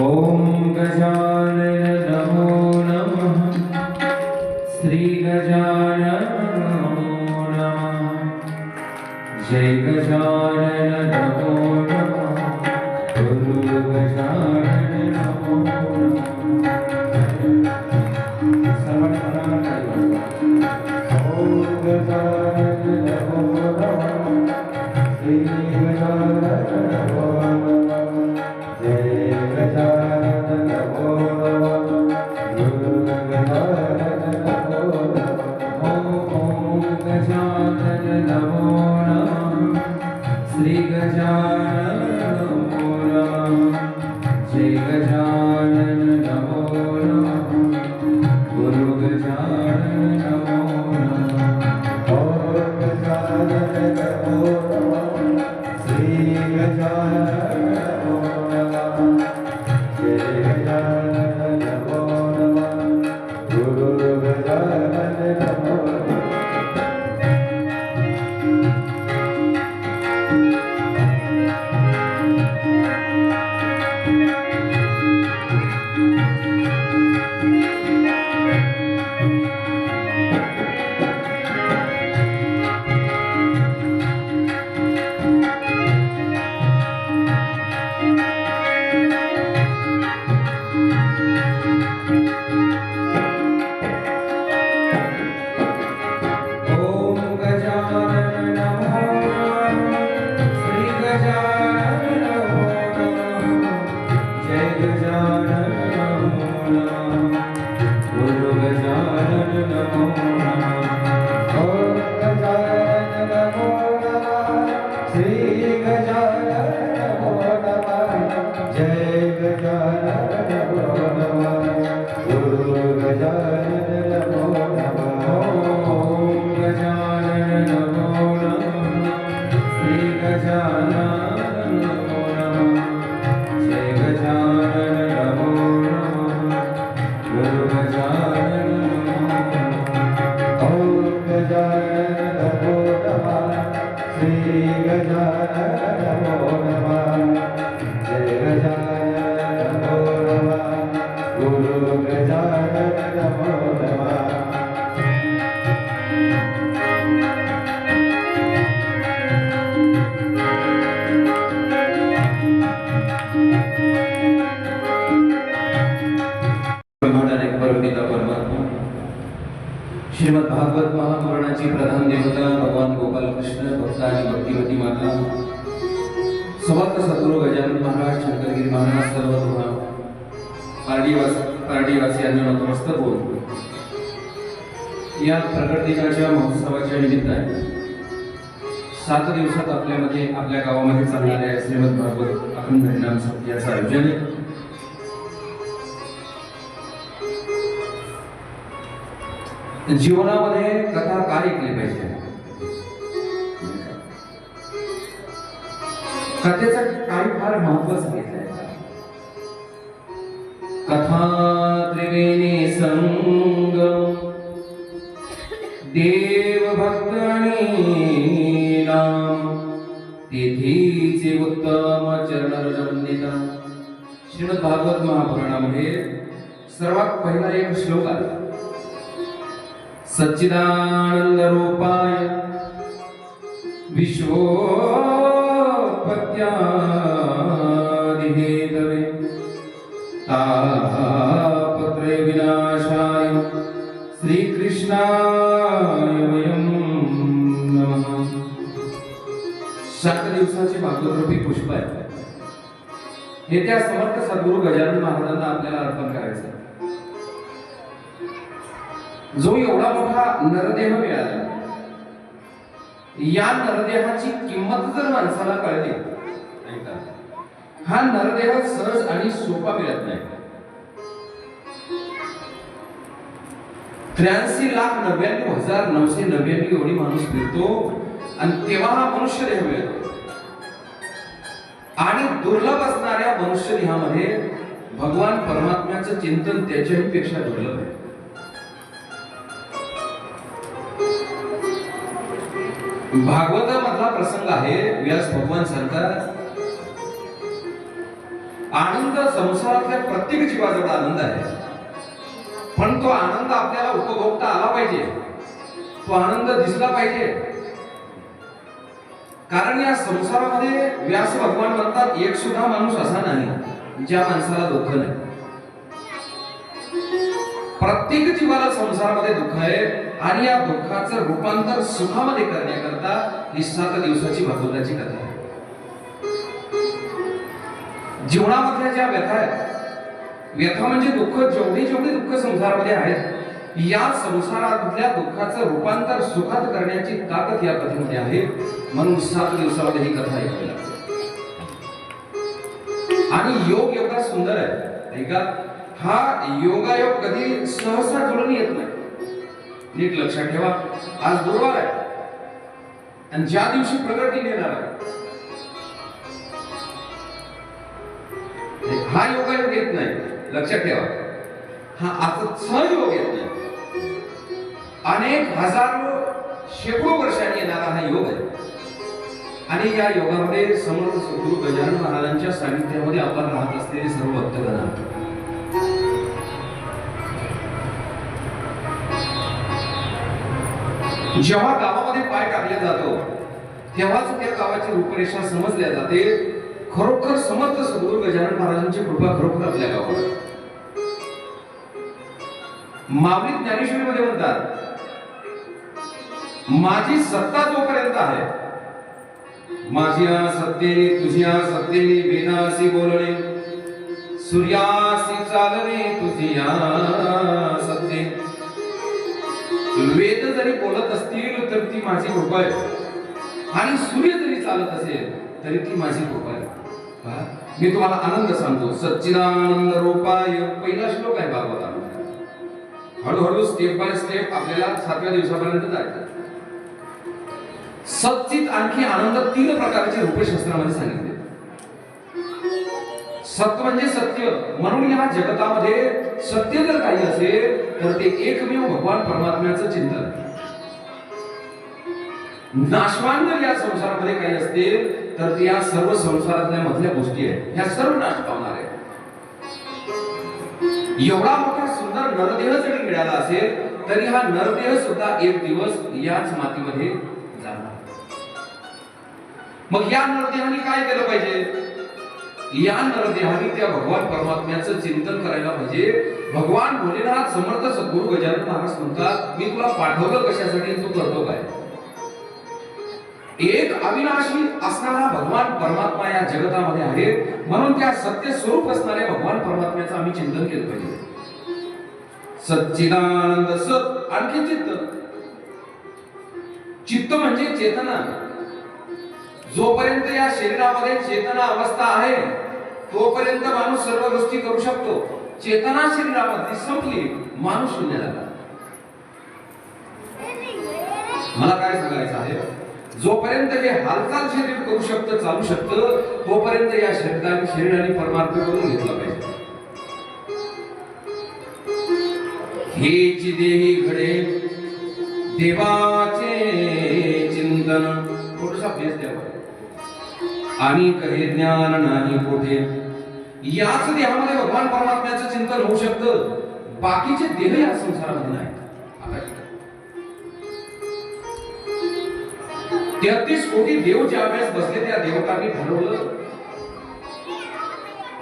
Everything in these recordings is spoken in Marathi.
ॐ गजानन नमो गजानन नमो नमः भक्तिवती माता समर्थ सद्गुरू गजानन महाराज शंकरगिरी महाराज सर्व दोहा पारडीवास पारडीवासियांना नतमस्तक होऊन. या प्रकट दिनाच्या महोत्सवाच्या निमित्ताने सात दिवसात आपल्यामध्ये आपल्या गावामध्ये चालणाऱ्या श्रीमद भागवत अखंड हरिनाम याचं आयोजन आहे. जीवनामध्ये कथा काय ऐकली पाहिजे? कथेचं काही फार महत्त्व सांगितलंय कथा त्रिवेणी संग. देव भक्त नाम. तिथीचे उत्तम चरण श्रीमद भागवत महापुराणामध्ये सर्वात पहिला एक श्लोक आला. सच्चिदानंद रूपाय. विश्व आपत्यादिहेतवे तापत्रे विनाशाय। श्रीकृष्णाय वयं नमः। सात दिवसाचे भागवतरूपी पुष्प आहे. हे त्या समर्थ सद्गुरु गजानन महाराजांना आपल्याला अर्पण करायचं जो एवढा मोठा नरदेह मिळाला या नरदेहाची किंमत जर माणसाला कळली ऐका, हा नरदेह सहज आणि सोपा मिळत नाही. त्र्याऐंशी लाख नव्याण्णव हजार नऊशे नव्याण्णव एवढी माणूस मिळतो आणि तेव्हा हा मनुष्य देह मिळतो आणि दुर्लभ असणाऱ्या मनुष्य देहामध्ये भगवान परमात्म्याचं चिंतन त्याच्याही पेक्षा दुर्लभ आहे. भागवतामधला प्रसंग आहे व्यास भगवान सांगतात आनंद संसारातल्या प्रत्येक जीवाजवळ आनंद आहे. पण तो आनंद आपल्याला उपभोगता आला पाहिजे. तो आनंद दिसला पाहिजे. कारण या संसारामध्ये व्यास भगवान म्हणतात एक सुद्धा माणूस असा नाही ज्या माणसाला दुःख नाही. प्रत्येक जीवाला संसारामध्ये दुःख आहे आणि या दुःखाचं रूपांतर सुखामध्ये करण्याकरता ही सात दिवसाची भागवताची कथा आहे. जीवनामधल्या ज्या व्यथा आहेत व्यथा म्हणजे दुःख जेवढी जेवढी दुःख संसारामध्ये आहेत या संसारातल्या दुःखाचं रूपांतर सुखात करण्याची ताकद या कथेमध्ये आहे. म्हणून सात दिवसामध्ये ही कथा ऐकायला आणि योग एवढा सुंदर आहे. ऐका हा योगायोग कधी सहसा जुळून येत नाही. नीट लक्षात ठेवा. आज गुरुवार आहे. आणि ज्या दिवशी प्रगती येणार आहे हा योगायोग येत नाही. लक्षात ठेवा. हा आता सहयोग येत नाही. अनेक हजारो शेकडो वर्षांनी येणारा हा योग आहे. आणि या योगामध्ये समर्थ सद्गुरू गजानन महाराजांच्या सानिध्यामध्ये आपण राहत असलेले सर्व भक्तगण जेव्हा गावामध्ये पाय टाकला जातो तेव्हाच त्या गावाची रूपरेषा समजल्या जाते. खरोखर समर्थ सद्गुरू गजानन महाराजांची कृपा खरोखर आपल्या गावावर. ज्ञानेश्वरी ज्ञानेश्वरीमध्ये म्हणतात माझी सत्ता जोपर्यंत आहे माझी सत्तेने तुझ्या सत्तेने वेदासी बोलणे सूर्यासी चालणे तुझ्या सत्तेने वेद जरी बोलत असतील तर ती माझी कृपा आहे. आणि सूर्य जरी चालत असेल तरी ती माझी कृपा आहे. मी तुम्हाला आनंद सांगतो. सच्चिदानंद रूपाय पहिला श्लोक आहे भागवतामध्ये हळूहळू स्टेप बाय स्टेप आपल्याला सातव्या दिवसापर्यंत जायचं सच्चित आणखी आनंद तीन प्रकारचे रूपे शास्त्रामध्ये सांगितले. सत्य म्हणजे सत्य. म्हणून या जगतामध्ये सत्य जर काही असेल तर ते एकमेव भगवान परमात्म्याचं चिंतन. नाशवान जर या संसारामध्ये काही असतील तर ते या सर्व संसारातल्या मधल्या गोष्टी आहेत. ह्या सर्व नाश पावणार आहेत. एवढा मोठा सुंदर नरदेह जरी मिळाला असेल तरी हा नरदेह सुद्धा एक दिवस याच मातीमध्ये जाणार. मग या नरदेहाने काय केलं पाहिजे? या नरदेहाने त्या भगवान परमात्म्याचं चिंतन करायला पाहिजे भगवान भोलेनाथ समर्थ सद्गुरु गजानन महाराज म्हणतात मी तुला पाठवलं कशासाठी तू करतो काय? एक अविनाशी असणारा भगवान परमात्मा या जगतामध्ये आहे. म्हणून त्या सत्य स्वरूप असणाऱ्या भगवान परमात्म्याचं आम्ही चिंतन केलं पाहिजे. सच्चिदानंद सत आणखी चित्त. चित्त म्हणजे चेतना. जोपर्यंत या शरीरामध्ये चेतना अवस्था आहे तोपर्यंत माणूस सर्व गोष्टी करू शकतो. चेतना शरीरामध्ये संपली माणूस शून्य झाला. मला काय सांगायचं आहे? जोपर्यंत हे हालचाल शरीर करू शकतं चालू शकतं तोपर्यंत या शरीराने शरीराने परमार्थ करून घेतला पाहिजे. हेची देही घडे देवाचे चिंतन थोडसा अभ्यास द्यावा आणि कहे ज्ञान नाही कोठे याच देहामध्ये भगवान परमात्म्याचं चिंतन होऊ शकतं. बाकीचे देह या संसारामध्ये नाही तेहतीस कोटी देव ज्या वेळेस बसले त्या देवतांनी ठरवलं.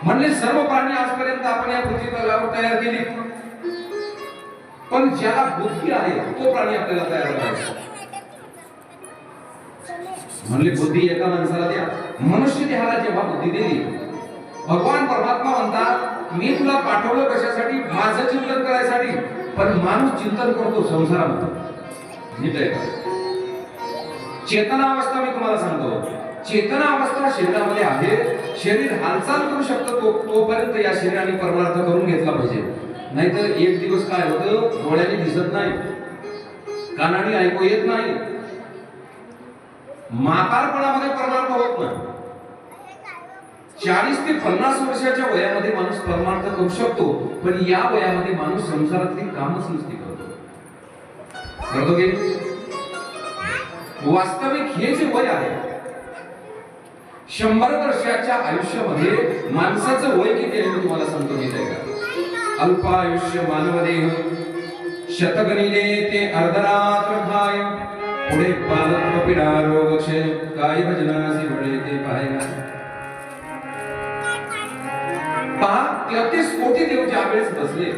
म्हणले सर्व प्राणी आजपर्यंत आपण या पृथ्वी तयार केली. पण ज्याला बुद्धी आहे तो प्राणी आपल्याला तयार करायचा. म्हणले बुद्धी एका माणसाला द्या. मनुष्य देहाला जेव्हा बुद्धी दिली भगवान परमात्मा म्हणतात मी तुला पाठवलं कशासाठी? माझं चिंतन करायसाठी. पण माणूस चिंतन करतो संसारामध्ये. चेतनावस्था चेतना अवस्था मी तुम्हाला सांगतो. चेतना अवस्था शरीरामध्ये आहे. शरीर हालचाल करू शकतो तो तोपर्यंत या शरीराने परमार्थ करून घेतला पाहिजे. नाहीतर एक दिवस काय होतं? डोळ्याने दिसत नाही. कानाने ऐकू येत नाही. म्हातारपणामध्ये परमार्थ होत नाही. चाळीस ते पन्नास वर्षाच्या वयामध्ये माणूस परमार्थ करू शकतो पण या वयामध्ये माणूस संसारातली कामच नसती करतो. करतो की वास्तविक हे जे वय आहे शंभर वर्षाच्या आयुष्यामध्ये माणसाचं वय किती आहे मी तुम्हाला सांगतो माहीत आहे का अल्पायुष्य मानवदेह शतगणिले ते अर्धरात्र खाय पुढे बालत्व पिढा रोग क्षय काय भजनासी म्हणे ते पाहिला पहा तेहतीस कोटी देव ज्यावेळेस बसले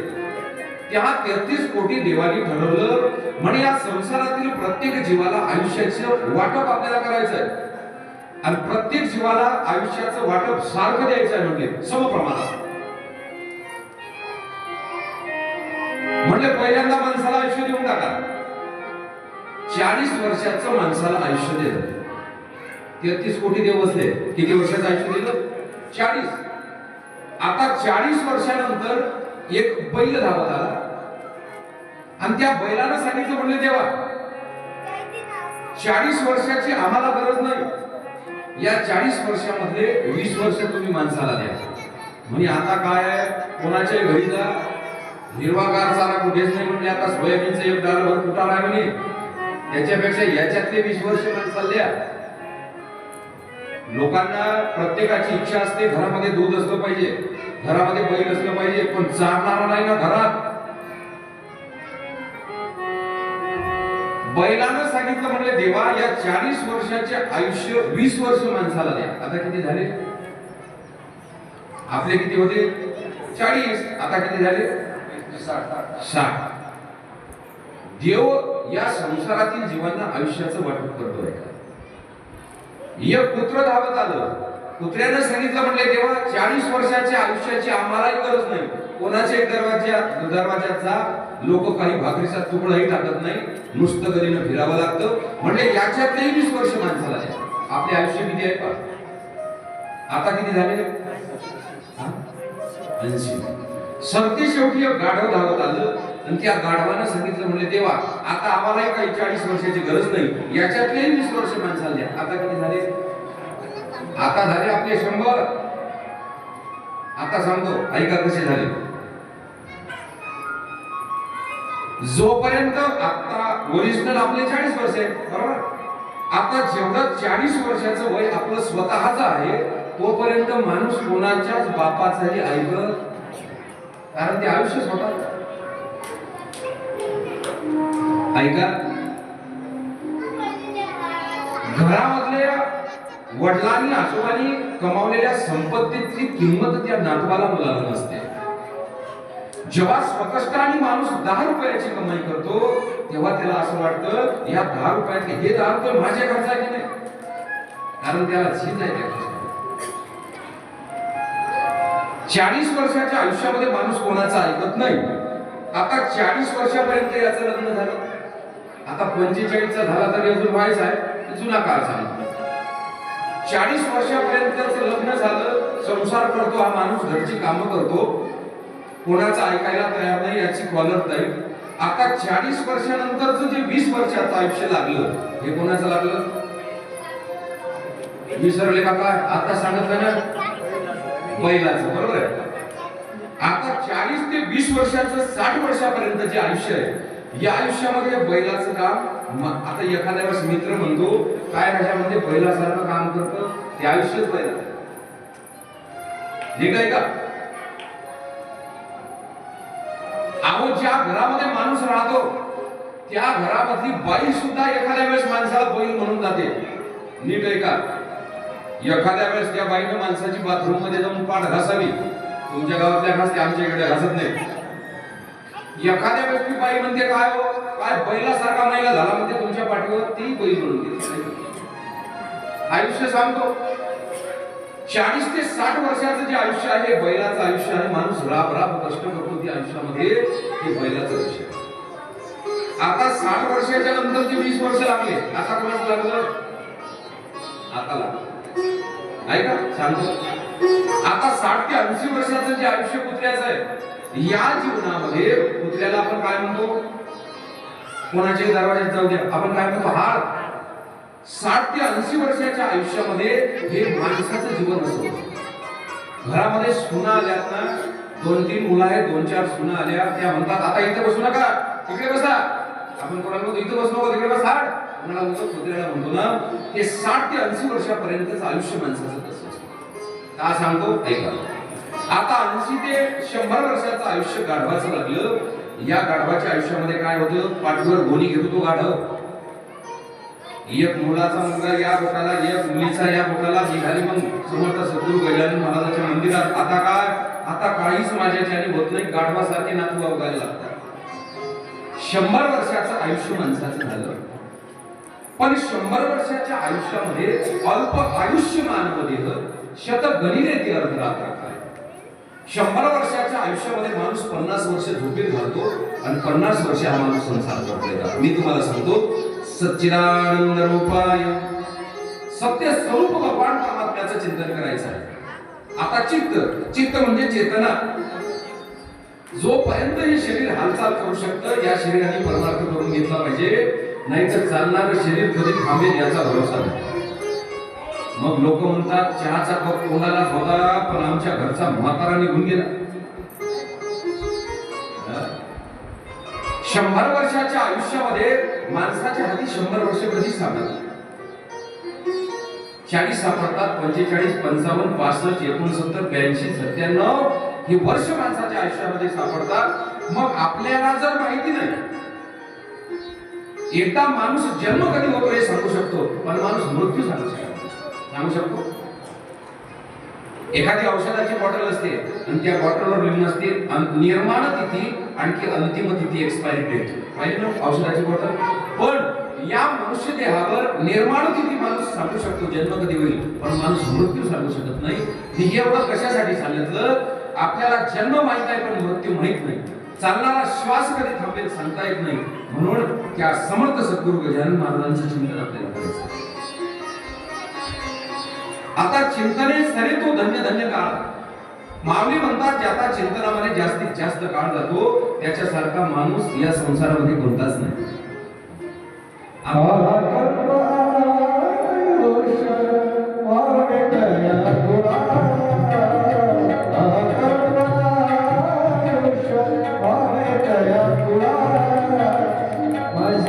त्या तेहतीस कोटी देवानी ठरवलं म्हणे या संसारातील प्रत्येक जीवाला आयुष्याचं वाटप आपल्याला करायचं आहे आणि प्रत्येक जीवाला आयुष्याचं वाटप सारखं द्यायचं आहे म्हणजे समप्रमाणात. म्हणले पहिल्यांदा माणसाला आयुष्य देऊन टाका. चाळीस वर्षाचं माणसाला आयुष्य दिलं तेहतीस कोटी देव बसले. किती वर्षाचं आयुष्य दिलं चाळीस. आता चाळीस वर्षानंतर एक बैल धावत आला. आणि त्या बैलानं सांगितलं म्हणले देवा चाळीस वर्षाची आम्हाला गरज नाही. या चाळीस वर्षामध्ये वीस वर्ष तुम्ही माणसाला द्या. म्हणजे आता काय आहे? कोणाच्या घरी जा. निर्वागार चारा कुठेच नाही. म्हणजे आता सोयाबीनचं एक डाल भर कुठा राहिले त्याच्यापेक्षा याच्यातले वीस वर्ष माणसाला द्या. लोकांना प्रत्येकाची इच्छा असते घरामध्ये दूध असलं पाहिजे घरामध्ये बैल असलं पाहिजे पण चालणारा नाही ना घरात. बैलानं सांगितलं म्हणले देवा या चाळीस वर्षाचे आयुष्य वीस वर्ष माणसाला द्या. आता किती झाले? आपले किती होते? चाळीस. आता किती झाले? साठ. देव या संसारातील जीवांना आयुष्याचं वाटप करतोय. एक पुत्र धावत आलं. कुत्र्यानं सांगितलं म्हणले तेव्हा चाळीस वर्षाच्या आयुष्याची आम्हालाही गरज नाही. कोणाच्या दरवाजा दरवाजाचा लोक काही भाकरीचा तुकडाही टाकत नाही. नुसतं गरीनं फिरावं लागतं. म्हणजे याच्यातही वीस वर्ष माणसाला आहे आपले आयुष्य किती आहे पा आता किती झाले? हा? ऐंशी. सरते शेवटी एक गाढव धावत आलं. आणि त्या गाढवानं सांगितलं म्हणजे देवा आता आम्हालाही काही चाळीस वर्षाची गरज नाही. याच्यातले वीस वर्ष माणसाला द्या. आता किती झाले? आता झाले आपले शंभर. आता सांगतो ऐका कसे झाले? जोपर्यंत आता ओरिजिनल आपले चाळीस वर्ष आहे बरोबर? आता जेवढं चाळीस वर्षाचं वय आपलं स्वतःच आहे तोपर्यंत माणूस कोणाच्याच बापाचाही ऐकत कारण ते आयुष्य स्वतःच ऐका. घरामधल्या वडिलांनी आजोबांनी कमावलेल्या संपत्तीची किंमत त्या नातवाला मुलाला नसते. जेव्हा स्वकष्टाने माणूस दहा रुपयाची कमाई करतो तेव्हा त्याला असं वाटतं या दहा रुपयात हे दहा रुपये माझ्या खर्च आहे की नाही? कारण त्याला झीज आहे त्या चाळीस वर्षाच्या आयुष्यामध्ये माणूस कोणाचा ऐकत नाही? आता चाळीस वर्षापर्यंत याचं लग्न झालं. आता पंचेचाळीसचा झाला तरी अजून व्हायचा आहे जुना काळ झाला. चाळीस वर्षापर्यंतच लग्न झालं संसार करतो हा माणूस घरची कामं करतो. कोणाचं ऐकायला तयार नाही याची कॉलर नाही. आता चाळीस वर्षानंतरच जे वीस वर्षाचं आयुष्य लागलं हे कोणाचं लागलं? विसरले काका आता सांगितलं ना? बैलाचं बरोबर आहे. आता चाळीस ते वीस वर्षाचं साठ वर्षापर्यंत जे आयुष्य आहे या आयुष्यामध्ये बैलाचं काम आता एखाद्या वेळेस मित्र म्हणतो काय ह्याच्यामध्ये म्हणजे बैलासारखं काम करतं ते आयुष्यच बैल ठीक आहे का? अहो ज्या घरामध्ये माणूस राहतो त्या घरामधली बाई सुद्धा एखाद्या वेळेस माणसाला बैल म्हणून जाते. नीट आहे का? एखाद्या वेळेस त्या बाईनं माणसाची बाथरूममध्ये जाऊन पाठ घासावी. तुमच्या गावातल्या घासते आमच्या इकडे घासत नाही एखाद्या व्यक्ती बाई म्हणते काय हो? काय बैलासारखा महिला झाला? म्हणते तुमच्या पाठीवर ती बैल म्हणून गेली. आयुष्य सांगतो. चाळीस ते साठ वर्षाचं जे आयुष्य आहे बैलाचं आयुष्य आहे माणूस राब राब कष्ट करतो त्या आयुष्यामध्ये ते बैलाचं आयुष्य आता साठ वर्षाच्या नंतर जे वीस वर्ष लागले आता कोणाचं लागलं? आता लागलं. ऐका सांगतो. आता साठ ते ऐंशी वर्षाचं जे आयुष्य कुत्र्याचं आहे या जीवनामध्ये कुत्र्याला आपण काय म्हणतो? कोणाच्या दरवाज्यात जाऊ द्या. आपण काय म्हणतो? हार साठ ते ऐंशी वर्षाच्या आयुष्यामध्ये हे माणसाचं जीवन असतं. घरामध्ये सुना आल्यात ना दोन तीन मुलं आहेत दोन चार सुना आल्या त्या म्हणतात आता इथे बसू नका. तिकडे बसा. आपण कोणाला म्हणतो इथे बसू नको तिकडे बसा कोणाला म्हणतो कुत्र्याला म्हणतो ना ते साठ ते ऐंशी वर्षापर्यंतच आयुष्य माणसाचं तसं असतं. का सांगतो ऐका आता ऐंशी ते शंभर वर्षाचं आयुष्य गाढवाचं लागलं. या गाढवाच्या आयुष्यामध्ये काय होतं? पाठीवर गोणी घेतो तो गाढव. एक मुलाचा मुलगा या बोटाला एक मुलीचा या बोटाला निघाली मग समर्थ सद्गुरु गजानन महाराजाच्या मंदिरात. आता काय? आता काहीच माझ्याच्याने होत नाही. गाढवासारखे नातू अवघायला लागतात. शंभर वर्षाचं आयुष्य माणसाचं झालं. पण शंभर वर्षाच्या आयुष्यामध्ये अल्प आयुष्य मानवदेह दिलं गणिले ते अर्धरात्र काय शंभर वर्षाच्या आयुष्यामध्ये माणूस पन्नास वर्ष झोपेत घालतो आणि पन्नास वर्ष हा माणूस संसार करतोय मी तुम्हाला सांगतो सच्चिदानंद रूपाय. सत्य स्वरूप भगवान परमात्म्याचं चिंतन करायचं आहे. आता चित्त चित्त म्हणजे चेतना. जोपर्यंत हे शरीर हालचाल करू शकतं या शरीराने परमार्थ करून घेतला पाहिजे. नाहीतर चालणारं शरीर कधी थांबेल याचा भरोसा नाही. मग लोक म्हणतात चहाचा कप कोणालाच होता पण आमच्या घरचा म्हातारा निघून गेला. शंभर वर्षाच्या आयुष्यामध्ये माणसाच्या हाती शंभर वर्ष कधी सापडतात चाळीस सापडतात पंचेचाळीस पंचावन्न पासष्ट एकोणसत्तर ब्याऐंशी सत्त्याण्णव हे वर्ष माणसाच्या आयुष्यामध्ये सापडतात. मग आपल्याला जर माहिती नाही एकदा माणूस जन्म कधी होतो हे सांगू शकतो पण माणूस मृत्यू सांगू शकतो सांगू शकतो? एखादी औषधाची बॉटल असते आणि त्या बॉटलवर लिहून असते निर्माण तिथी आणखी अंतिम तिथी एक्सपायरी डेट पाहिजे ना औषधाची बॉटल पण या मनुष्य देहावर निर्माण तिथी माणूस सांगू शकतो जन्म कधी होईल? पण माणूस मृत्यू सांगू शकत नाही. हे एवढं कशासाठी सांगितलं? आपल्याला जन्म माहीत आहे पण मृत्यू माहीत नाही. चालणारा श्वास कधी थांबेल सांगता येत नाही. म्हणून त्या समर्थ सद्गुरु गजानन महाराजांचं चिंतन आपल्याला करायचं आता चिंतने सरे तो धन्य धन्य काळ. माऊली म्हणतात ज्याचा चिंतनामध्ये जास्तीत जास्त काळ जातो त्याच्यासारखा माणूस या संसारामध्ये कोणताच नाही.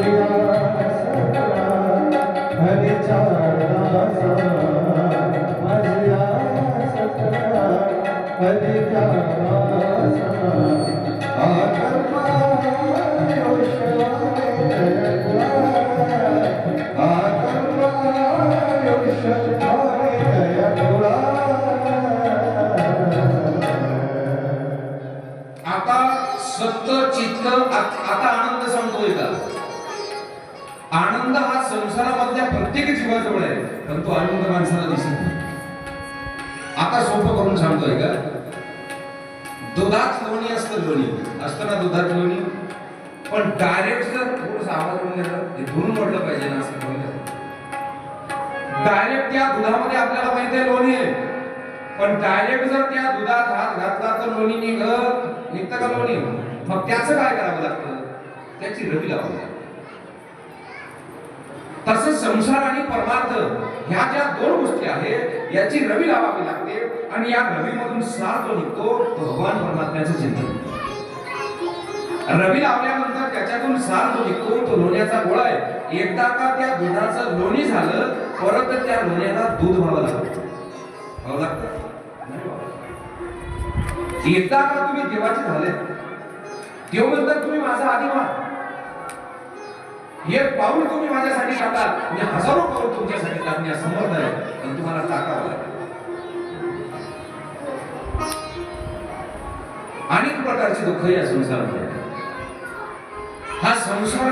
आता आता आनंद सांगतोय का? आनंद हा संसारामधल्या प्रत्येक जीवाजवळ आहे पण तो आनंद माणसाला दिसत नाही. आता सोपं करून सांगतोय का? दुधात लोणी असतं लोणी. असतं ना दुधात लोणी? पण डायरेक्ट जर थोडस आवाज करून ते धुवून म्हटलं पाहिजे ना असं डायरेक्ट त्या दुधामध्ये आपल्याला माहिती आहे लोणी आहे. पण डायरेक्ट जर त्या दुधात हात घातला तर लोणी निघत निघतं का लोणी? मग त्याचं काय करावं लागतं? त्याची रवी लावावी लागते. तसंच संसार आणि परमार्थ ह्या ज्या दोन गोष्टी आहेत याची रवी लावावी लागते आणि या रवीमधून सार जो निघतो भगवान परमात्म्याचं चिंतन. रवी लावल्यानंतर त्याच्यातून सार जो निघतो तो लोण्याचा गोळा आहे. एकदा का त्या दुधाचं लोणी झालं परत त्या लोण्याला दूध व्हावं लागतं. लागतं. एकदा का तुम्ही देवाचे झाले? देव म्हणतात तुम्ही माझा आधी एक पाऊल तुम्ही माझ्यासाठी टाकाल मी हजारो पाऊल तुमच्यासाठी टाकण्यास समर्थ आहे पण तुम्हाला टाकावं लागेल. अनेक प्रकारची दुःख या संसारामध्ये हा संसार